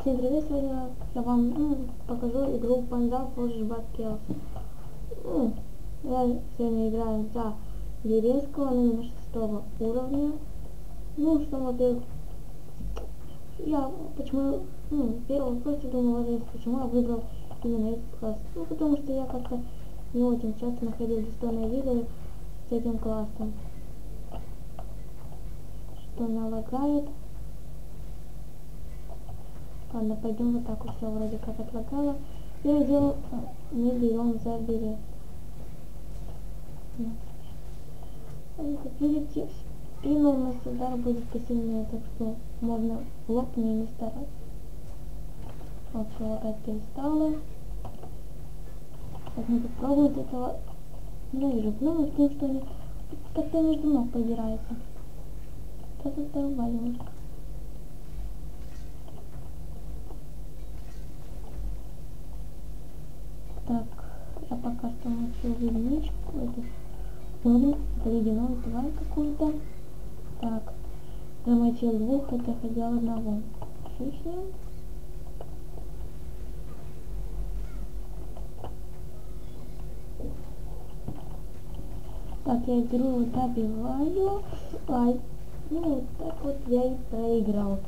Всем привет, сегодня я вам ну, покажу игру Панда Forge. Ну, я сегодня играю за Березкого номер шестого уровня. Ну, что, во-первых, я почему, ну, первый я думал, почему я выбрал именно этот класс. Ну, потому что я как-то не очень часто находил достойные видео с этим классом. Что она лагает. Ладно, пойдем вот так вот все вроде как отлагало. И раздел мы берем за берет. Видите, спину у нас удар будет посильнее, так что можно в лоб мне не стараться. Вот лагать перестало. Так, мы попробуем этого. Ненавижу гномов тем, что они как-то между ног подираются. Кто-то здоровали Так, я пока что научил единичку, эту уровень, это ледяной тварь какую-то. Так, замочил двух, это хотел одного. Отлично. Так, я игру добиваю. Ай, ну вот так вот я и проиграл.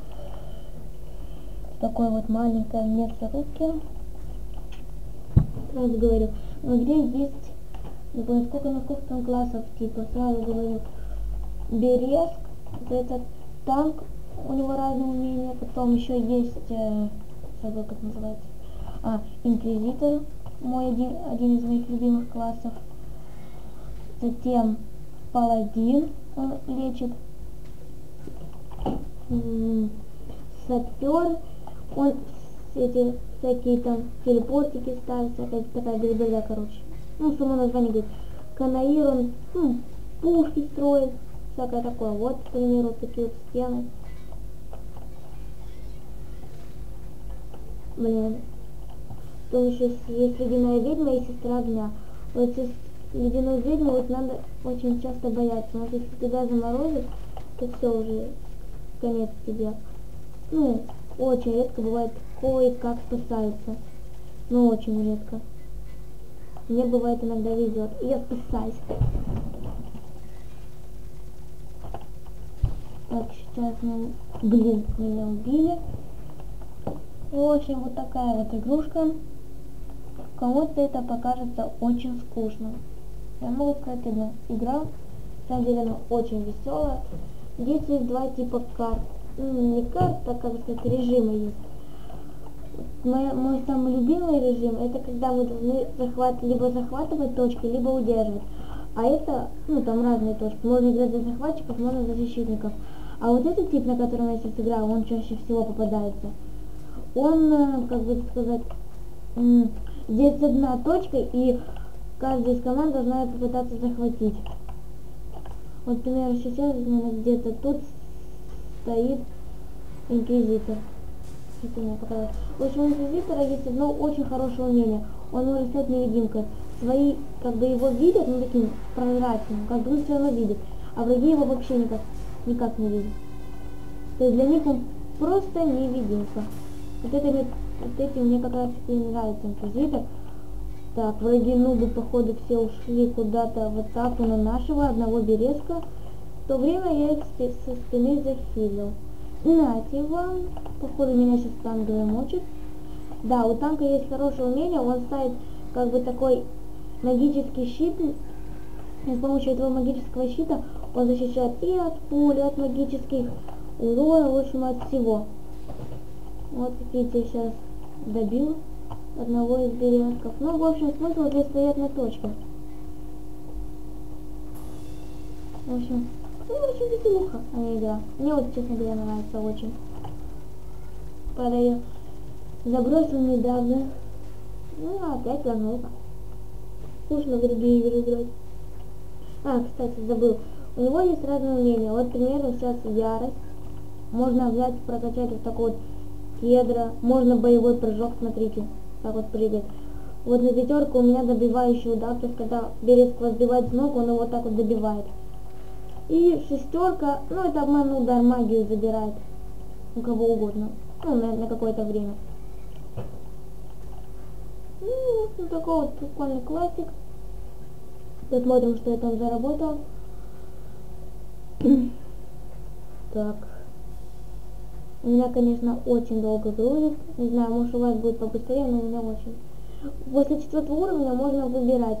Такой вот маленькой мясорубки сразу говорю, в игре есть, не помню, сколько на сколько там классов, типа, сразу говорю, Березк, это танк, у него разные умения, потом еще есть, э, забыл, как называется, а, Инквизитор, мой один, один из моих любимых классов, затем Паладин, он лечит, Сапер, он эти всякие там телепортики ставят, всякая такая безбеда, короче. Ну, само название говорит. Канаир, он ну, пушки строит, всякое такое. Вот, к примеру, такие вот стены. Блин. Потом еще есть ледяная ведьма и сестра огня. Вот ледяную ведьму вот надо очень часто бояться. Что если тебя заморозит, то все уже конец тебе. Ну, очень редко бывает кое-как спасаются. Но очень редко. Мне бывает иногда везет. И я спасаюсь. Так, сейчас мы... Блин, меня убили. В общем, вот такая вот игрушка. Кому-то это покажется очень скучно. Я могу сказать одно. Игра, на самом деле, она очень веселая. Здесь есть два типа карт. Ну, не карт, а, как сказать, режима есть мой, мой самый любимый режим, это когда мы должны захват, либо захватывать точки, либо удерживать. А это, ну там разные точки. Можно играть за захватчиков, можно за защитников. А вот этот тип, на котором я сейчас играю, он чаще всего попадается. Он, э, как бы сказать, здесь одна точка, и каждая из команд должна попытаться захватить. Вот, например, сейчас где-то тут стоит инквизитор мне показалось. У инквизитора есть одно очень хорошее умение. Он может стать невидимкой. Свои, бы его видят, ну таким прозрачным, как бы он все равно видит. А враги его вообще никак, никак не видят. То есть для них он просто невидимка. Вот это мне, вот эти мне как раз таки нравится инквизитор. Так, враги нубы, походу, все ушли куда-то в атаку на нашего, одного березка. В то время я их со спины захилил. Нате вам. Походу меня сейчас танковый мочит. Да, у танка есть хорошее умение, он ставит как бы такой магический щит. И с помощью этого магического щита он защищает и от пули, от магических уронов, в общем, от всего. Вот, видите, сейчас добил одного из березков. Ну, в общем, смысл здесь стоять на точке. В общем, ну, очень веселуха, а не игра. Мне вот, честно говоря, нравится очень. Правда, я забросил недавно. Ну, а опять вернулся. Скучно в другие игры играть. А, кстати, забыл. У него есть разные умения. Вот, к примеру, сейчас ярость. Можно взять, прокачать вот такой вот кедра. Можно боевой прыжок, смотрите. Так вот прыгает. Вот на пятерку у меня добивающий удар. То есть, когда берет сбивает с ног, он его так вот добивает. И шестерка, ну это обманный удар, магию забирает. У кого угодно. Ну, на, на какое-то время. Ну, вот такой вот прикольный классик. Посмотрим, что я там заработал. так. У меня, конечно, очень долго грузит. Не знаю, может у вас будет побыстрее, но у меня очень. После четвертого уровня можно выбирать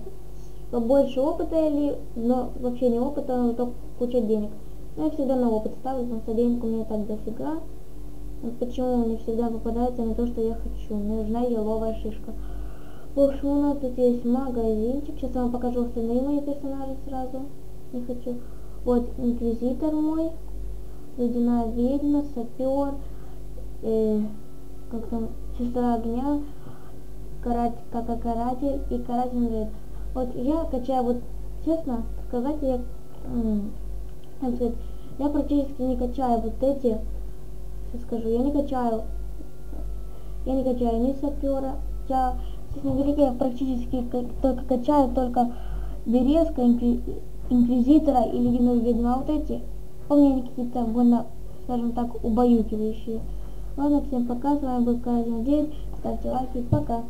побольше опыта или но вообще не опыта, но только куча денег. Но я всегда на опыт ставлю, потому что денег у меня так дофига. Почему мне всегда попадается на то, что я хочу. Мне нужна еловая шишка. В общем, у нас тут есть магазинчик. Сейчас я вам покажу остальные мои персонажи сразу. Не хочу. Вот инквизитор мой, ледяная ведьма, сапер, э, как там, сестра огня, карать, как каратель и каратель рейд. Вот я качаю, вот честно сказать, я, как сказать, я практически не качаю вот эти, сейчас скажу, я не качаю, я не качаю ни сапера, я, честно говоря, я практически только качаю только березка, инквизитора и ледяную ведьму, а вот эти, по мне они какие-то больно, скажем так, убаюкивающие. Ладно, всем пока, с вами был Каразин День, ставьте лайки, пока.